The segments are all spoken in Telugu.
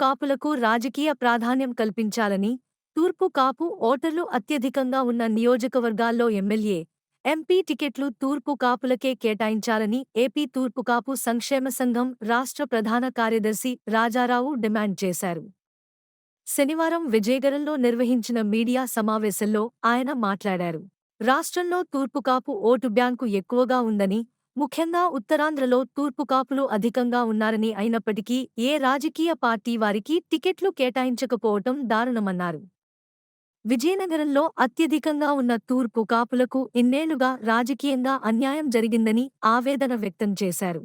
కాపులకు రాజకీయ ప్రాధాన్యం కల్పించాలని తూర్పు కాపు ఓటర్లు అత్యధికంగా ఉన్న నియోజకవర్గాల్లో ఎమ్మెల్యే ఎంపీ టికెట్లు తూర్పు కాపులకే కేటాయించాలని ఏపీ తూర్పు కాపు సంక్షేమ సంఘం రాష్ట్ర ప్రధాన కార్యదర్శి రాజారావు డిమాండ్ చేశారు. శనివారం విజయగరంలో నిర్వహించిన మీడియా సమావేశంలో ఆయన మాట్లాడారు. రాష్ట్రంలో తూర్పుకాపు ఓటు బ్యాంకు ఎక్కువగా ఉందని ముఖ్యంగా ఉత్తరాంధ్రలో తూర్పుకాపులు అధికంగా ఉన్నారని అయినప్పటికీ ఏ రాజకీయ పార్టీ వారికి టికెట్లు కేటాయించకపోవటం దారుణమన్నారు. విజయనగరంలో అత్యధికంగా ఉన్న తూర్పు కాపులకు ఇన్నేళ్ళుగా రాజకీయంగా అన్యాయం జరిగిందని ఆవేదన వ్యక్తం చేశారు.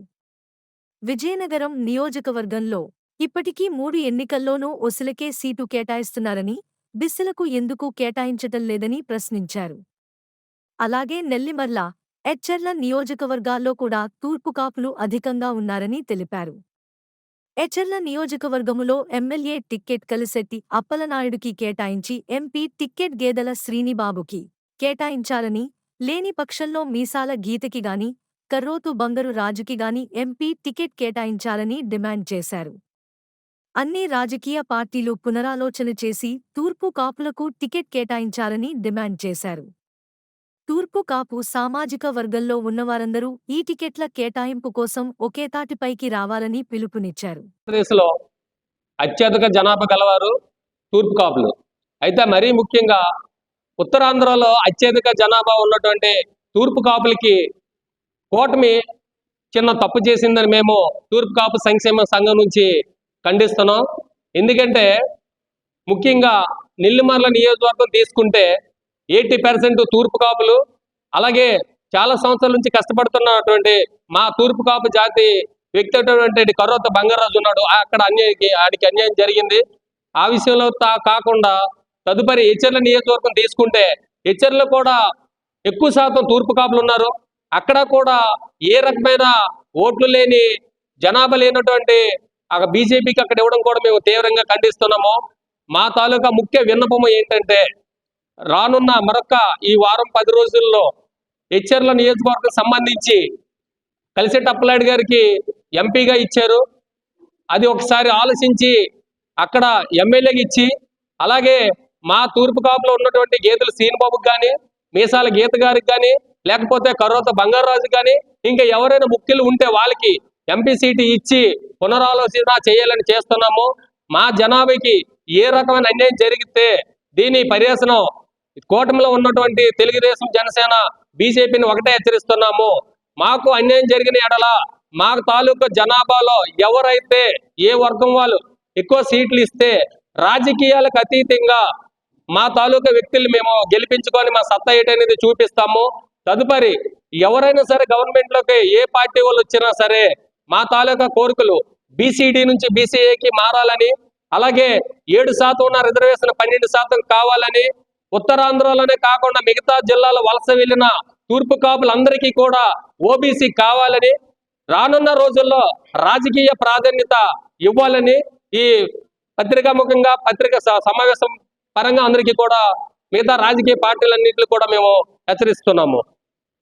విజయనగరం నియోజకవర్గంలో ఇప్పటికీ మూడు ఎన్నికల్లోనూ ఒసిలకే సీటు కేటాయిస్తున్నారని బిస్సలకు ఎందుకు కేటాయించటం లేదని ప్రశ్నించారు. అలాగే నెల్లిమర్ల హెచ్ఎర్ల నియోజకవర్గాల్లో కూడా తూర్పు కాపులు అధికంగా ఉన్నారని తెలిపారు. హెచ్ఎర్ల నియోజకవర్గములో ఎమ్మెల్యే టిక్కెట్ కలిసెట్టి అప్పలనాయుడికి కేటాయించి ఎంపీ టిక్కెట్ గేదెల శ్రీనిబాబుకి కేటాయించాలని లేని పక్షంలో మీసాల గీతకి గాని కర్రోతు బంగరు రాజుకి గాని ఎంపీ టికెట్ కేటాయించాలని డిమాండ్ చేశారు. అన్ని రాజకీయ పార్టీలు పునరాలోచన చేసి తూర్పు కాపులకు టికెట్ కేటాయించాలని డిమాండ్ చేశారు. తూర్పు కాపు సామాజిక వర్గంలో ఉన్నవారందరూ ఈ టికెట్ల కేటాయింపు కోసం ఒకే తాటిపైకి రావాలని పిలుపునిచ్చారు. ఆంధ్రప్రదేశ్లో అత్యధిక జనాభా గలవారు తూర్పు కాపులు. అయితే మరీ ముఖ్యంగా ఉత్తరాంధ్రలో అత్యధిక జనాభా ఉన్నటువంటి తూర్పు కాపులకి కూటమి చిన్న తప్పు చేసిందని మేము తూర్పు కాపు సంక్షేమ సంఘం నుంచి ఖండిస్తున్నాం. ఎందుకంటే ముఖ్యంగా నిల్లిమర్ల నియోజకవర్గం తీసుకుంటే ఎయిటీ పర్సెంట్ తూర్పు కాపులు. అలాగే చాలా సంవత్సరాల నుంచి కష్టపడుతున్నటువంటి మా తూర్పు కాపు జాతి వ్యక్తి అయినటువంటి కరోత బంగారాజు ఉన్నాడు. అక్కడ అన్యాయకి ఆడికి అన్యాయం జరిగింది. ఆ విషయంలో తా- కాకుండా తదుపరి హెచ్చర్ల నియోజకవర్గం తీసుకుంటే హెచ్చర్లో కూడా ఎక్కువ శాతం తూర్పు కాపులు ఉన్నారు. అక్కడ కూడా ఏ రకమైన ఓట్లు లేని జనాభా లేనటువంటి అక్కడ బీజేపీకి అక్కడ ఇవ్వడం కూడా మేము తీవ్రంగా ఖండిస్తున్నాము. మా తాలూకా ముఖ్య విన్నపము ఏంటంటే రానున్న మరొక ఈ వారం పది రోజుల్లో హెచ్చర్ల నియోజకవర్గం సంబంధించి కలిసెట్టి అప్పలాడి గారికి ఎంపీగా ఇచ్చారు. అది ఒకసారి ఆలోచించి అక్కడ ఎమ్మెల్యేకి ఇచ్చి అలాగే మా తూర్పు కాపులో ఉన్నటువంటి గీతలు శ్రీనిబాబుకి కానీ మీసాల గీత గారికి కానీ లేకపోతే కరోత బంగారాజు కానీ ఇంకా ఎవరైనా ముఖ్యులు ఉంటే వాళ్ళకి ఎంపీ సీటు ఇచ్చి పునరాలోచన చేయాలని చేస్తున్నాము. మా జనాభాకి ఏ రకమైన అన్యాయం జరిగితే దీని పర్యసనం కూటమిలో ఉన్నటువంటి తెలుగుదేశం జనసేన బీజేపీని ఒకటే హెచ్చరిస్తున్నాము. మాకు అన్యాయం జరిగిన ఎడల మా తాలూకా జనాభాలో ఎవరైతే ఏ వర్గం వాళ్ళు ఎక్కువ సీట్లు ఇస్తే రాజకీయాలకు అతీతంగా మా తాలూకా వ్యక్తులు మేము గెలిపించుకొని మా సత్తా అనేది చూపిస్తాము. తదుపరి ఎవరైనా సరే గవర్నమెంట్లోకి ఏ పార్టీ వాళ్ళు వచ్చినా సరే మా తాలూకా కోరికలు బీసీడీ నుంచి బీసీఏకి మారాలని అలాగే ఏడు శాతం ఉన్న రిజర్వేషన్ పన్నెండు శాతం కావాలని ఉత్తరాంధ్రలోనే కాకుండా మిగతా జిల్లాల వలస వెళ్ళిన తూర్పు కాపులందరికీ కూడా ఓబీసీ కావాలని రానున్న రోజుల్లో రాజకీయ ప్రాధాన్యత ఇవ్వాలని ఈ పత్రికాముఖంగా పత్రిక స- సమావేశం పరంగా అందరికీ కూడా మిగతా రాజకీయ పార్టీలన్నింటినీ కూడా మేము హెచ్చరిస్తున్నాము.